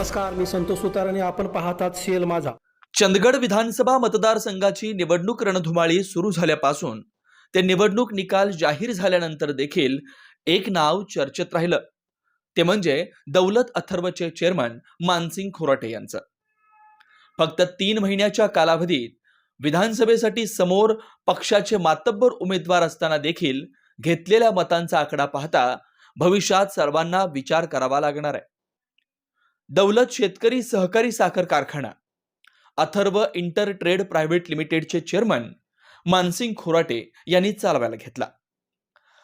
नमस्कार मी संतोष सुतार आणि आपण पाहतात सीएल माझा. चंदगड विधानसभा मतदारसंघाची निवडणूक रणधुमाळी सुरू झाल्यापासून ते निवडणूक निकाल जाहीर झाल्यानंतर देखील एक नाव चर्चेत राहिलं. ते म्हणजे दौलत अथर्वचे चेअरमन मानसिंग खोराटे यांचं. फक्त तीन महिन्याच्या कालावधीत विधानसभेसाठी समोर पक्षाचे मातब्बर उमेदवार असताना देखील घेतलेल्या मतांचा आकडा पाहता भविष्यात सर्वांना विचार करावा लागणार आहे. दौलत शेतकरी सहकारी साखर कारखाना. अथर्व इंटर ट्रेड प्रायव्हेट लिमिटेडचे चेअरमन मानसिंग खोराटे यांनी चालवायला घेतला.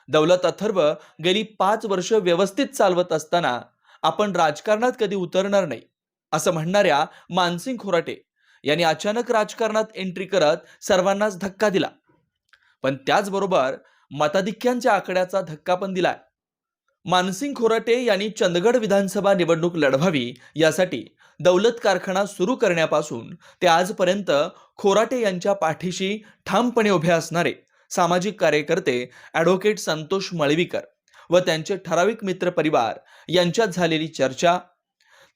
दौलत अथर्व गेली पाच वर्ष व्यवस्थित चालवत असताना आपण राजकारणात कधी उतरणार नाही असं म्हणणाऱ्या मानसिंग खोराटे यांनी अचानक राजकारणात एंट्री करत सर्वांनाच धक्का दिला. पण त्याचबरोबर मताधिक्यांच्या आकड्याचा धक्का पण दिलाय. मानसिंग खोराटे यांनी चंदगड विधानसभा निवडणूक लढवावी यासाठी दौलत कारखाना सुरू करण्यापासून ते आजपर्यंत खोराटे यांच्या पाठीशी ठामपणे उभे असणारे सामाजिक कार्यकर्ते ॲडव्होकेट संतोष मळवीकर व त्यांचे ठराविक मित्र परिवार यांच्यात झालेली चर्चा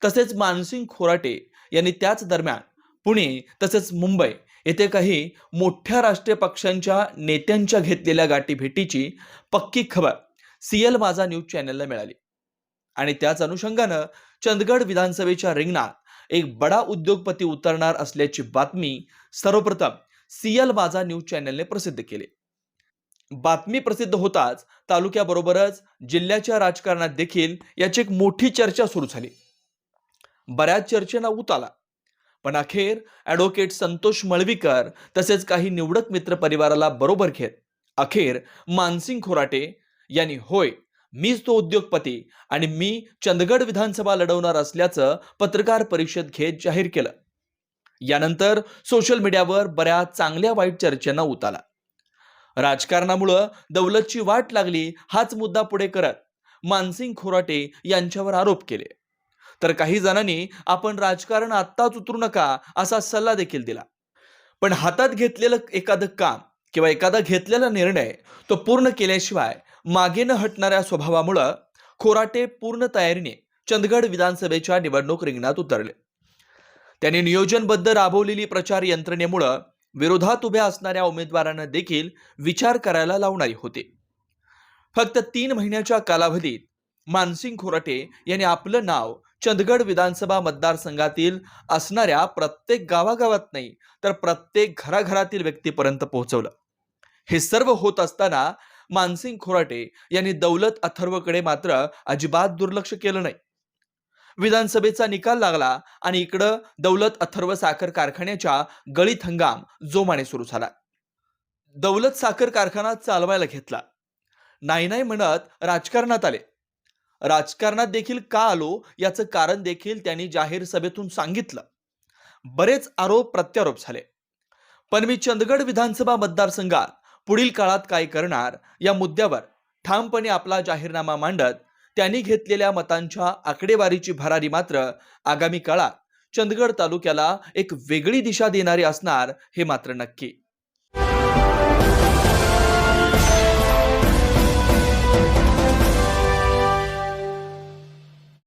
तसेच मानसिंग खोराटे यांनी त्याच दरम्यान पुणे तसेच मुंबई येथे काही मोठ्या राष्ट्रीय पक्षांच्या नेत्यांच्या घेतलेल्या गाठीभेटीची पक्की खबर सीएल माझा न्यूज चॅनलला मिळाली. आणि त्याच अनुषंगानं चंदगड विधानसभेच्या रिंगणात एक बडा उद्योगपती उतरणार असल्याची बातमी सर्वप्रथम सीएल माझा न्यूज चॅनलने प्रसिद्ध केली. बातमी प्रसिद्ध होताच तालुक्याबरोबरच जिल्ह्याच्या राजकारणात देखील याची एक मोठी चर्चा सुरू झाली. बऱ्याच चर्चेना ऊत आला. पण अखेर ॲडव्होकेट संतोष मळवीकर तसेच काही निवडक मित्र परिवाराला बरोबर घेत अखेर मानसिंग खोराटे यांनी होय मीच तो उद्योगपती आणि मी चंदगड विधानसभा लढवणार असल्याचं पत्रकार परिषद घेत जाहीर केलं. यानंतर सोशल मीडियावर बऱ्याच चांगल्या वाईट चर्चेनं उताला राजकारणामुळं दौलतची वाट लागली हाच मुद्दा पुढे करत मानसिंग खोराटे यांच्यावर आरोप केले. तर काही जणांनी आपण राजकारण आत्ताच उतरू नका असा सल्ला देखील दिला. पण हातात घेतलेलं एखादं काम किंवा एखादा घेतलेला निर्णय तो पूर्ण केल्याशिवाय मागे न हटणाऱ्या स्वभावामुळं खोराटे पूर्ण तयारीने चंदगड विधानसभेच्या निवडणूक रिंगणात उतरले. त्यांनी नियोजनबद्ध राबवलेली प्रचार यंत्रणेमुळं विरोधात उभ्या असणाऱ्या उमेदवारांना देखील विचार करायला लावणारी होते. फक्त तीन महिन्याच्या कालावधीत मानसिंग खोराटे यांनी आपलं नाव चंदगड विधानसभा मतदारसंघातील असणाऱ्या प्रत्येक गावागावात नाही तर प्रत्येक घराघरातील व्यक्तीपर्यंत पोहोचवलं. हे सर्व होत असताना मानसिंग खोराटे यांनी दौलत अथर्वकडे मात्र अजिबात दुर्लक्ष केलं नाही. विधानसभेचा निकाल लागला आणि इकडं दौलत अथर्व साखर कारखान्याच्या गळीत हंगाम जोमाने सुरू झाला. दौलत साखर कारखाना चालवायला घेतला. नाही नाही म्हणत राजकारणात आले. राजकारणात देखील का आलो याचं कारण देखील त्यांनी जाहीर सभेतून सांगितलं. बरेच आरोप प्रत्यारोप झाले. पण मी चंदगड विधानसभा मतदारसंघात पुढील काळात काय करणार? या मुद्द्यावर ठामपणे आपला जाहीरनामा मांडत त्यांनी घेतलेल्या मतांच्या आकडेवारीची भरारी मात्र आगामी काळात चंदगड तालुक्याला एक वेगळी दिशा देणारी असणार हे मात्र नक्की.